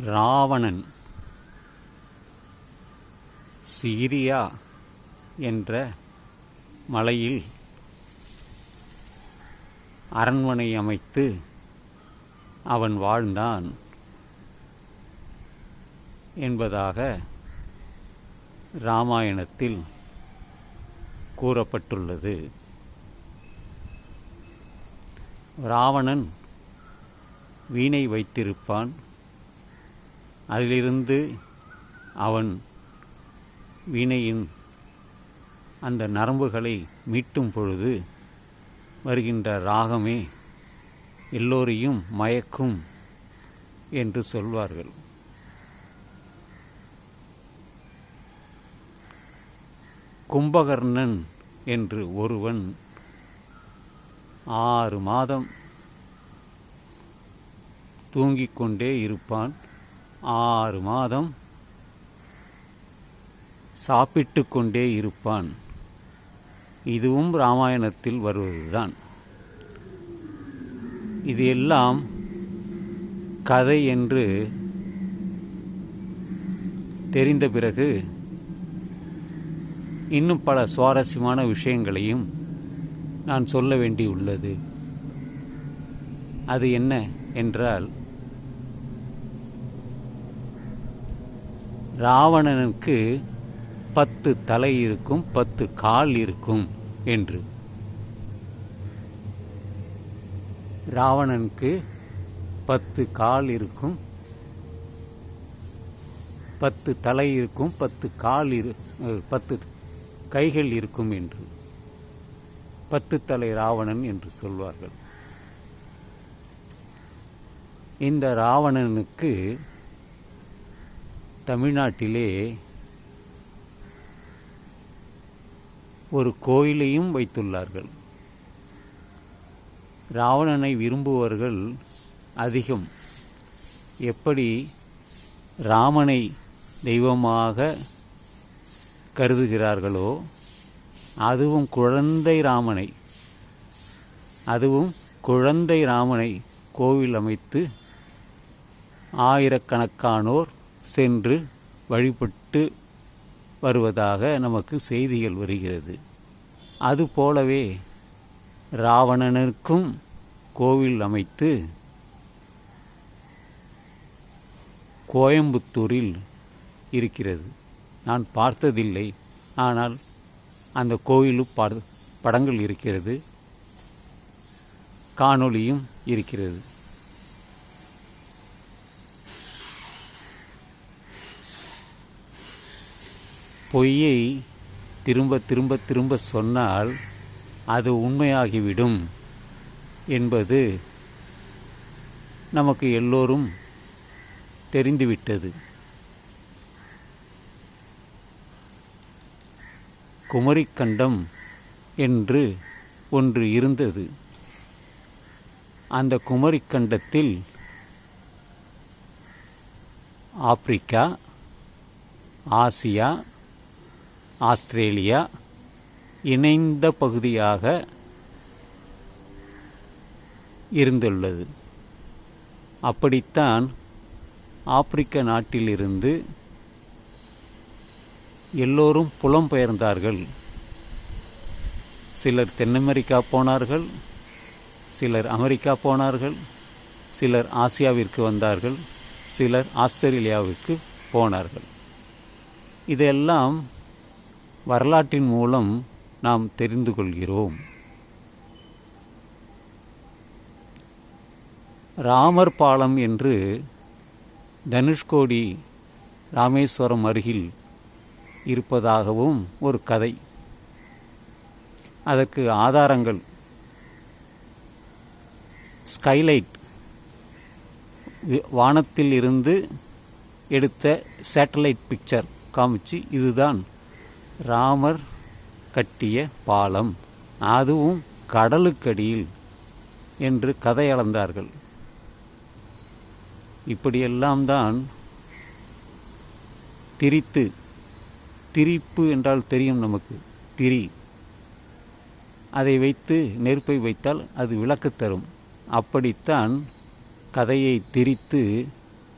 ராவணன். சீரியா என்ற மலையில் அரண்மனை அமைத்து அவன் வாழ்ந்தான் என்பதாக இராமாயணத்தில் கூறப்பட்டுள்ளது. ராவணன் வீணை வைத்திருப்பான். அதிலிருந்து அவன் வீணையின் அந்த நரம்புகளை மீட்டும் பொழுது வருகின்ற ராகமே எல்லோரையும் மயக்கும் என்று சொல்வார்கள். கும்பகர்ணன் என்று ஒருவன் ஆறு மாதம் தூங்கிக் கொண்டே இருப்பான். ஆறு மாதம் சாப்பிட்டு கொண்டே இருப்பான். இதுவும் ராமாயணத்தில் வருவதுதான். இது எல்லாம் கதை என்று தெரிந்த பிறகு இன்னும் பல சுவாரஸ்யமான விஷயங்களையும் நான் சொல்ல வேண்டியுள்ளது. அது என்ன என்றால் ராவணனுக்கு பத்து தலை இருக்கும் பத்து கால் இருக்கும் என்று. ராவணனுக்கு பத்து கால் இருக்கும் பத்து தலை இருக்கும் பத்து கால் இரு பத்து கைகள் இருக்கும் என்று. பத்து தலை ராவணன் என்று சொல்வார்கள். இந்த ராவணனுக்கு தமிழ்நாட்டிலே ஒரு கோயிலையும் வைத்துள்ளார்கள். ராவணனை விரும்புவர்கள் அதிகம். எப்படி ராமனை தெய்வமாக கருதுகிறார்களோ அதுவும் குழந்தை ராமனை அதுவும் குழந்தை ராமனை கோவில் அமைத்து ஆயிரக்கணக்கானோர் சென்று வழிபட்டு வருவதாக நமக்கு செய்திகள் வருகிறது. அதுபோலவே ராவணனுக்கும் கோவில் அமைத்து கோயம்புத்தூரில் இருக்கிறது. நான் பார்த்ததில்லை. ஆனால் அந்த கோவிலும் பட படங்கள் இருக்கிறது. காணொளியும் இருக்கிறது. பொய்யை திரும்ப திரும்ப திரும்ப சொன்னால் அது உண்மையாகிவிடும் என்பது நமக்கு எல்லோரும் தெரிந்துவிட்டது. குமரிக்கண்டம் என்று ஒன்று இருந்தது. அந்த குமரிக்கண்டத்தில் ஆப்பிரிக்கா ஆசியா ஆஸ்திரேலியா இணைந்த பகுதியாக இருந்துள்ளது. அப்படித்தான் ஆப்பிரிக்க நாட்டிலிருந்து எல்லோரும் புலம்பெயர்ந்தார்கள் சிலர் தென் அமெரிக்கா போனார்கள் சிலர் அமெரிக்கா போனார்கள் சிலர் ஆசியாவிற்கு வந்தார்கள் சிலர் ஆஸ்திரேலியாவிற்கு போனார்கள். இதெல்லாம் வரலாற்றின் மூலம் நாம் தெரிந்து கொள்கிறோம். ராமர் பாலம் என்று தனுஷ்கோடி ராமேஸ்வரம் அருகில் இருப்பதாகவும் ஒரு கதை. அதற்கு ஆதாரங்கள். ஸ்கைலைட் வானத்தில் இருந்து எடுத்த சேட்டலைட் பிக்சர் காமிச்சு இதுதான். ராமர் கட்டிய பாலம். அதுவும் கடலுக்கடியில் என்று கதை அளந்தார்கள் இப்படியெல்லாம் தான் திரித்து திரிப்பு என்றால் தெரியும் நமக்கு திரி. அதை வைத்து நெருப்பை வைத்தால் அது விளக்கு தரும். அப்படித்தான் கதையை திரித்து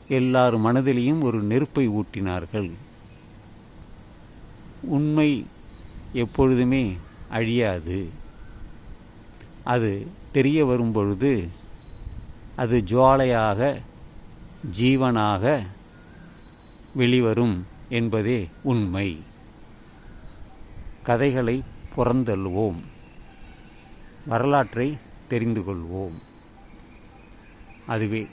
எல்லார் மனதிலேயும் ஒரு நெருப்பை ஊட்டினார்கள். உண்மை எப்பொழுதுமே அழியாது. அது தெரிய வரும் பொழுது அது ஜுவாலையாக ஜீவனாக வெளிவரும் என்பதே உண்மை. கதைகளை புறந்தள்ளுவோம். வரலாற்றை தெரிந்து கொள்வோம். அதுவே